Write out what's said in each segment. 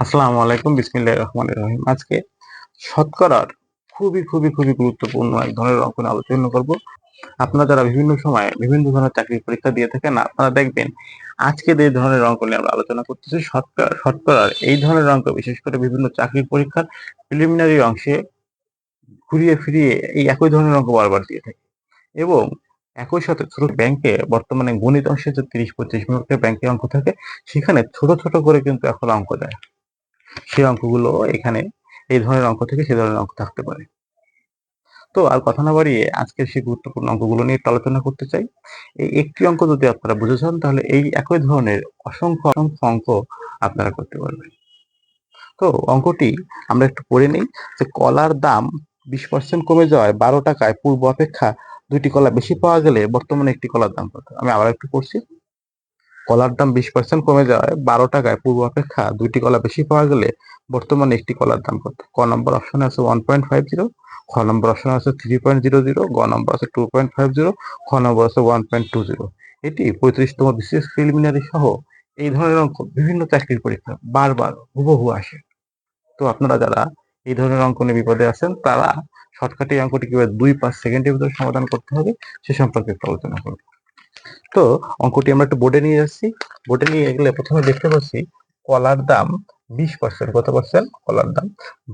আসসালামু আলাইকুম বিসমিল্লাহ রহমান রহিম। আজকে শতকরার খুবই খুবই খুবই গুরুত্বপূর্ণ এক ধরনের অঙ্ক নিয়ে আলোচনা করব। আপনারা যারা বিভিন্ন সময় বিভিন্ন ধরনের চাকরির পরীক্ষা দিয়ে থাকেন, আপনারা দেখবেন আজকে যে ধরনের অঙ্ক নিয়ে আমরা আলোচনা করতেছি। শতকরা, শতকরার এই ধরনের অঙ্ক বিশেষ করে বিভিন্ন চাকরির পরীক্ষার প্রিলিমিনারি অংশে ঘুরিয়ে ফিরিয়ে এই একই ধরনের অঙ্ক বারবার দিয়ে থাকে। এবং একই সাথে ছোট ব্যাংকে বর্তমানে গণিত অংশে যে তিরিশ পঁচিশ মিনিটের ব্যাংকে অঙ্ক থাকে, সেখানে ছোট ছোট করে কিন্তু এখন অঙ্ক দেয়। সেই অঙ্কগুলো এখানে, এই ধরনের অঙ্ক থেকে সে ধরনের অঙ্ক থাকতে পারে। তো আর কথা না বাড়িয়ে আজকের সেই গুরুত্বপূর্ণ অঙ্কগুলো নিয়ে আলোচনা করতে চাই। এই একটি অঙ্ক যদি আপনারা বুঝে চান তাহলে এই একই ধরনের অসংখ্য অসংখ্য অঙ্ক আপনারা করতে পারবেন। তো অঙ্কটি আমরা একটু পড়ে নিই যে কলার দাম বিশ পার্সেন্ট কমে যাওয়ায় বারো টাকায় পূর্ব অপেক্ষা দুইটি কলা বেশি পাওয়া গেলে বর্তমানে একটি কলার দাম কত? আমি আবার একটু পড়ছি। কলার দাম বিশ পার্সেন্ট কমে যাওয়ায় বারো টাকায় পূর্ব অপেক্ষা দুইটি কলা বেশি পাওয়া গেলে বর্তমানে একটি কলার দাম কত? ক নম্বর অপশন আছে ওয়ান পয়েন্ট ফাইভ জিরো খ নম্বর অপশন আছে থ্রি পয়েন্ট জিরো জিরো গ নম্বর আছে টু পয়েন্ট ফাইভ জিরো খ নম্বর আছে ওয়ান পয়েন্ট টু জিরো এটি পঁয়ত্রিশতম বিশেষ প্রিলিমিনারি সহ এই ধরনের অঙ্ক বিভিন্ন চাকরির পরীক্ষা বারবার হুবহু আসে। তো আপনারা যারা এই ধরনের অঙ্ক নিয়ে বিপদে আছেন, তারা শর্টকাটে অঙ্কটি কীভাবে দুই পাঁচ সেকেন্ডের ভিতরে সমাধান করতে হবে, সে সম্পর্কে একটু আলোচনা করব তো অঙ্কটি আমরা একটু বোর্ডে নিয়ে যাচ্ছি। বোর্ডে নিয়ে গেলে প্রথমে দেখতে পাচ্ছি কলার দাম বিশ পার্সেন্ট কত পার্সেন্ট কলার দাম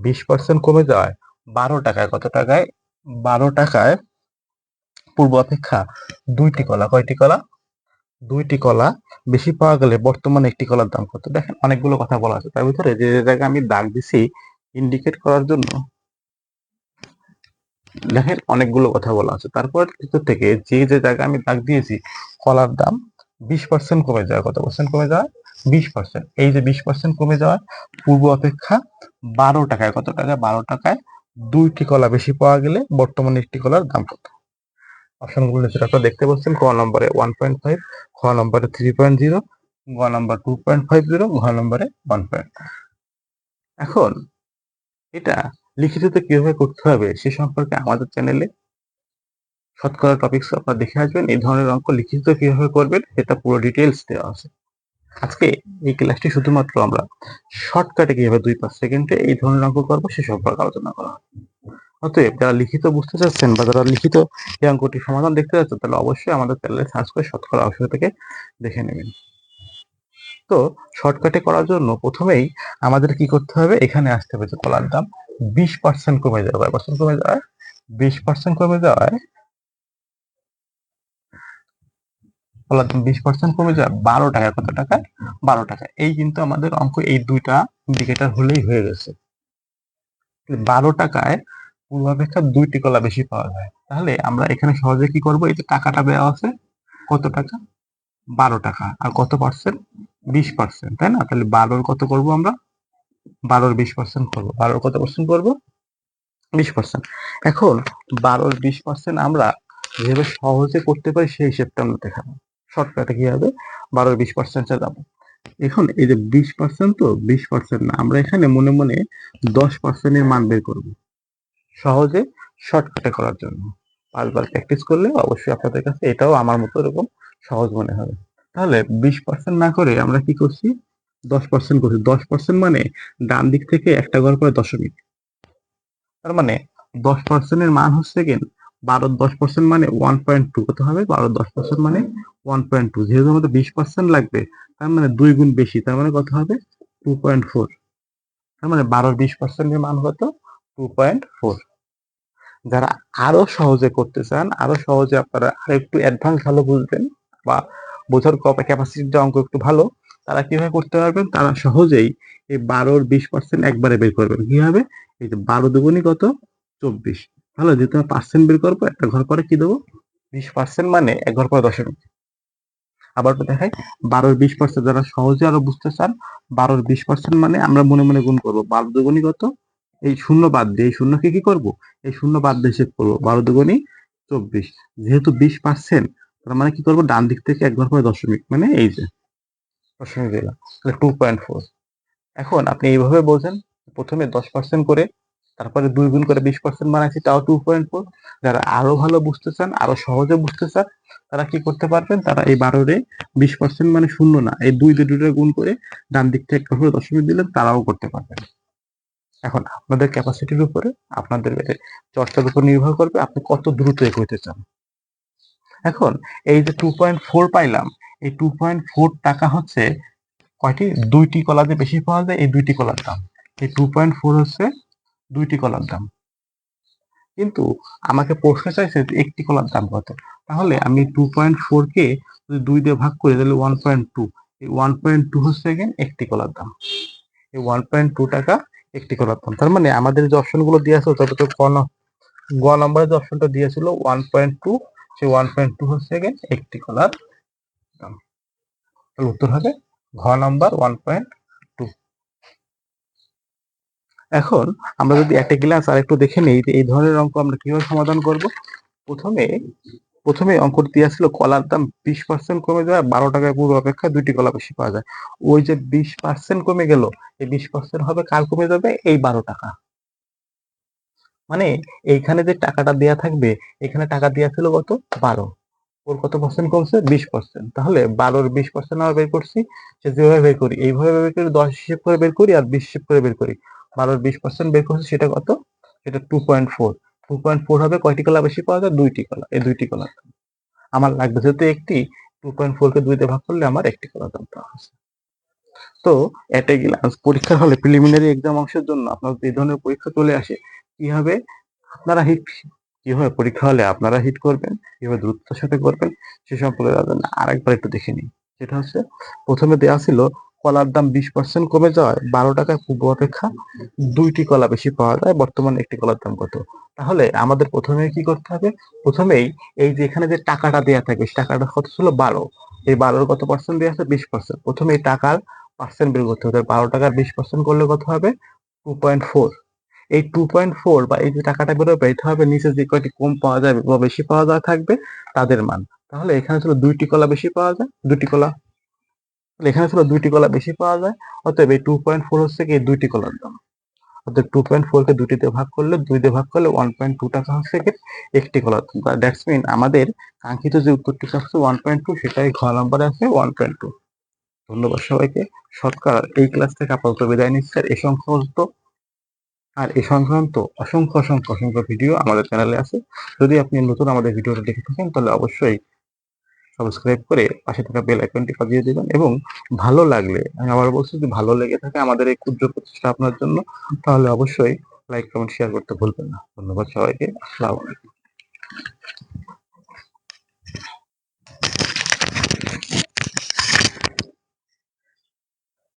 বিশ পার্সেন্ট কমে যাওয়ায় বারো টাকায়। কত টাকায়? বারো টাকায় পূর্ব অপেক্ষা দুইটি কলা। কয়টি কলা? দুইটি কলা। বেশি পাওয়া গেলে বর্তমানে একটি কলার দাম কত? দেখেন অনেকগুলো কথা বলা আছে। তার ভিতরে যে জায়গায় আমি দাগ দিছি ইন্ডিকেট করার জন্য দেখেন অনেকগুলো কথা বলা আছে। তারপর ভিতর থেকে যে যে জায়গায় আমি দাগ দিয়েছি, কলার দাম বিশ পার্সেন্ট কমে যায় কত পার্সেন্ট কমে যায় বিশ পার্সেন্ট এই যে বিশ পার্সেন্ট কমে যাওয়ায় পূর্ব অপেক্ষা বারো টাকায় কত টাকায় বারো টাকায় দুইটি কলা বেশি পাওয়া গেলে বর্তমানে একটি কলার দাম কত? অপশনগুলো নিচে আপনারা দেখতে পাচ্ছেন। ক নম্বরে ওয়ান পয়েন্ট ফাইভ খ নম্বরে থ্রি পয়েন্ট জিরো গ number two point five zero ঘ নম্বরে ওয়ান পয়েন্ট এখন এটা লিখিততে কীভাবে করতে হবে সে সম্পর্কে আমাদের চ্যানেলে শতকরা টপিকস আপনারা দেখে আসবেন। এই ধরনের অঙ্ক লিখিত কীভাবে করবেন সেটা পুরো ডিটেলস দেওয়া আছে। আজকে এই ক্লাসটি শুধুমাত্র আমরা শর্টকাটে কীভাবে দুই পাঁচ সেকেন্ডে এই ধরনের অঙ্ক করব সে সম্পর্কে আলোচনা করা হবে। অতএব যারা লিখিত বুঝতে চাচ্ছেন বা যারা লিখিত এই অঙ্কটির সমাধান দেখতে চাচ্ছেন, তাহলে অবশ্যই আমাদের চ্যানেলে সার্চ করে শতকরা অংশ থেকে দেখে নেবেন। তো শর্টকাটে করার জন্য প্রথমেই আমাদের কি করতে হবে? এখানে আসতে হবে যে কলার দাম। বিশ পার্সেন্ট কমে যাওয়া কয় পার্সেন্ট কমে যাওয়ায় বিশ পার্সেন্ট কমে যাওয়ায় বিশ পার্সেন্ট কমে যায় বারো টাকা। কত টাকা? বারো টাকা। এই কিন্তু আমাদের অঙ্ক এই দুইটা ইন্ডিকেটর হলেই হয়ে গেছে। বারো টাকায় পূর্বাপেক্ষা দুইটি কলা বেশি পাওয়া যায়। তাহলে আমরা এখানে সহজে কি করব? এই টাকাটা দেওয়া আছে, কত টাকা? বারো টাকা। আর কত পার্সেন্ট বিশ পার্সেন্ট তাই না? তাহলে বারোর কত করব আমরা? বারোর বিশ পার্সেন্ট করব। বারোর কত পার্সেন্ট করব? বিশ পার্সেন্ট এখন বারোর বিশ পার্সেন্ট আমরা যেভাবে সহজে করতে পারি, সেই হিসেবটা আমরা দেখাবো। শর্টকাটে কি হবে? বারোর বিশ পার্সেন্টে যাব। এখন এই যে বিশ পার্সেন্ট তো বিশ পার্সেন্ট না, আমরা এখানে মনে মনে দশ পার্সেন্টের মান বের করব। সহজে শর্টকাটে করার জন্য। পাঁচবার প্র্যাকটিস করলে অবশ্যই আপনাদের কাছে এটাও আমার মতো এরকম সহজ মনে হবে। তাহলে বিশ পার্সেন্ট না করে আমরা কি করছি? দশ পার্সেন্ট করছি। দশ পার্সেন্ট মানে ডান দিক থেকে একটা ঘর করে দশমিক। তার মানে দশ পার্সেন্টের মান হচ্ছে কেন বারো দশ পার্সেন্ট মানে ওয়ান পয়েন্ট টু কত হবে? বারো দশ পার্সেন্ট মানে ওয়ান পয়েন্ট টু যেহেতু আমাদের বিশ পার্সেন্ট লাগবে, তার মানে দুই গুণ বেশি, তার মানে কত হবে? টু পয়েন্ট ফোর তার মানে বারোর বিশ পার্সেন্টের মান কত? টু পয়েন্ট ফোর যারা আরও সহজে করতে চান, আরও সহজে আপনারা আর একটু অ্যাডভান্স ভালো বুঝবেন বা বোঝার ক্যাপাসিটিটা অঙ্ক একটু ভালো তারা কীভাবে করতে পারবেন? তারা সহজেই এই বারোর বিশ পার্সেন্ট একবারে বের করবেন। কীভাবে এই যে বারো দুগুণই কত? চব্বিশ। ভালো যেহেতু আমি পার্সেন্ট বের করব, একটা ঘর পরে কি দেবো? বিশ পার্সেন্ট মানে এক ঘর পরে দশমিক আবার দেখাই, বারোর বিশ পার্সেন্ট যারা সহজে আরও বুঝতে চান, বারোর বিশ পার্সেন্ট মানে আমরা মনে মনে গুণ করব। বারো দুগুণই কত? এই শূন্য বাদ দিয়ে, এই শূন্যকে কি করব? এই শূন্য বাদ দিয়ে হিসেব করব। বারো দুগুণই চব্বিশ। যেহেতু বিশ পার্সেন্ট তার মানে কি করব? ডান দিক থেকে এক ঘর পরে দশমিক মানে এই যে দশমিক দিলাম, তাহলে টু পয়েন্ট ফোর এখন আপনি এইভাবে বোঝেন প্রথমে দশ পার্সেন্ট করে, তারপরে দুই গুণ করে বিশ পার্সেন্ট বানাইছি, তাও টু পয়েন্ট ফোর যারা আরও ভালো বুঝতে চান, আরও সহজে বুঝতে চান, তারা কি করতে পারবেন? তারা এই বারোরে বিশ পার্সেন্ট মানে শূন্য না, এই দুই দুটো গুণ করে ডান দিক থেকে একটা দশমিক দিলেন, তারাও করতে পারবেন। এখন আপনাদের ক্যাপাসিটির উপরে, আপনাদের চর্চার উপর নির্ভর করবে, আপনি কত দ্রুত এগোতে চান। এখন এই যে টু পয়েন্ট ফোর পাইলাম, এই টু পয়েন্ট ফোর টাকা হচ্ছে কয়টি? দুইটি কলাতে বেশি পাওয়া যায়, এই দুইটি কলার দাম। এই টু পয়েন্ট ফোর হচ্ছে দুইটি কলার দাম। কিন্তু আমাকে প্রশ্ন চাইছে যে একটি কলার দাম কত? তাহলে আমি টু পয়েন্ট ফোর কে যদি দুই দিয়ে ভাগ করি, তাহলে ওয়ান পয়েন্ট টু এই ওয়ান পয়েন্ট টু হচ্ছে এগেন একটি কলার দাম। এই ওয়ান পয়েন্ট টু টাকা একটি কলার দাম। তার মানে আমাদের যে অপশনগুলো দিয়ে আছে তবে তো ক গ নম্বরে যে অপশনটা দিয়েছিল ওয়ান পয়েন্ট টু সেই ওয়ান পয়েন্ট টু এগেন একটি কলার তাহলে উত্তর হবে ঘ নাম্বার ওয়ান পয়েন্ট টু এখন আমরা যদি একটা গ্লাস আর একটু দেখে নিই, এই ধরনের অঙ্ক আমরা কীভাবে সমাধান করব? প্রথমে প্রথমে অঙ্ক দেওয়া ছিল কলার দাম বিশ পার্সেন্ট কমে যায় বারো টাকায় পুরো অপেক্ষা দুইটি কলা বেশি পাওয়া যায়। ওই যে বিশ পার্সেন্ট কমে গেল, এই বিশ পার্সেন্ট হবে কার কমে যাবে? এই বারো টাকা। মানে এইখানে যে টাকাটা দেয়া থাকবে, এখানে টাকা দেওয়া ছিল কত? বারো। ওর কত পার্সেন্ট কমছে? বিশ পার্সেন্ট তাহলে বারোর বিশ পার্সেন্ট আমরা বের করছি, সে যেভাবে বের করি, এইভাবে বের করি, দশ হিসেব করে বের করি আর বিশ হিসেব করে বের করি। বারোর বিশ পার্সেন্ট বের করছি সেটা কত? সেটা two point four two point four হবে কয়টি কলা বেশি পাওয়া যায়? দুইটি কলা। এই দুইটি কলা। আমার লাগবে যেহেতু একটি টু পয়েন্ট ফোর কে দুইতে ভাগ করলে আমার একটি কলা দাম পাওয়া হচ্ছে তো এটা গ্লাস পরীক্ষার হলে প্রিলিমিনারি এক্সাম অংশের জন্য আপনার এই ধরনের পরীক্ষা চলে আসে কি হবে? আপনারা হিট কীভাবে পরীক্ষা হলে আপনারা হিট করবেন? কীভাবে দ্রুততার সাথে করবেন? সে সম্পর্কে জানেন আরেকবার একটু দেখে নিই। সেটা হচ্ছে, প্রথমে দেওয়া ছিল, কলার দাম বিশ পার্সেন্ট কমে যাওয়ায় বারো টাকায় পূর্ব অপেক্ষা দুইটি কলা বেশি পাওয়া যায়, বর্তমানে একটি কলার দাম কত? তাহলে আমাদের প্রথমে কি করতে হবে? প্রথমেই এই যে এখানে যে টাকাটা দেওয়া থাকে টাকাটা কত ছিল? বারো। এই বারোর কত পার্সেন্ট দেওয়া আছে? বিশ পার্সেন্ট প্রথমে এই টাকার পার্সেন্ট বের করতে হবে। বারো টাকার বিশ পার্সেন্ট করলে কত হবে? টু পয়েন্ট ফোর এই টু পয়েন্ট ফোর বা এই যে টাকাটা বেরোবে, এটা হবে নিচে যে কয়টি কম পাওয়া যাবে বা বেশি পাওয়া যায় থাকবে, তাদের মান। তাহলে এখানে ছিল দুইটি কলা বেশি পাওয়া যায় দুটি কলা। এখানে ছিল দুইটি কলা বেশি পাওয়া যায়, অতএব এই টু পয়েন্ট ফোর হচ্ছে কি দুইটি কলার দাম। অর্থাৎ টু পয়েন্ট ফোর কে দুটিতে ভাগ করলে, দুই দিয়ে ভাগ করলে ওয়ান পয়েন্ট টু টাকা হচ্ছে একটি কলার দ্যাটস মিন আমাদের কাঙ্ক্ষিত যে উত্তরটি আসছে ওয়ান পয়েন্ট টু সেটাই ঘ নম্বরে আছে ওয়ান পয়েন্ট টু ধন্যবাদ সবাইকে। সরকার এই ক্লাস থেকে আপাতত বিদায় নিচ্ছে। এই সংক্রান্ত আর এই সংক্রান্ত অসংখ্য অসংখ্য অসংখ্য ভিডিও আমাদের চ্যানেলে আছে। যদি আপনি নতুন আমাদের ভিডিওটা দেখে থাকেন, তাহলে অবশ্যই সাবস্ক্রাইব করে পাশে থাকা বেল আইকনটি বাজিয়ে দেবেন এবং ভালো লাগলে, আমি আবার বলছি যদি ভালো লেগে থাকে আমাদের এই ক্ষুদ্র প্রচেষ্টা আপনার জন্য, তাহলে অবশ্যই লাইক কমেন্ট শেয়ার করতে ভুলবেন না। ধন্যবাদ সবাইকে। আসসালামু আলাইকুম।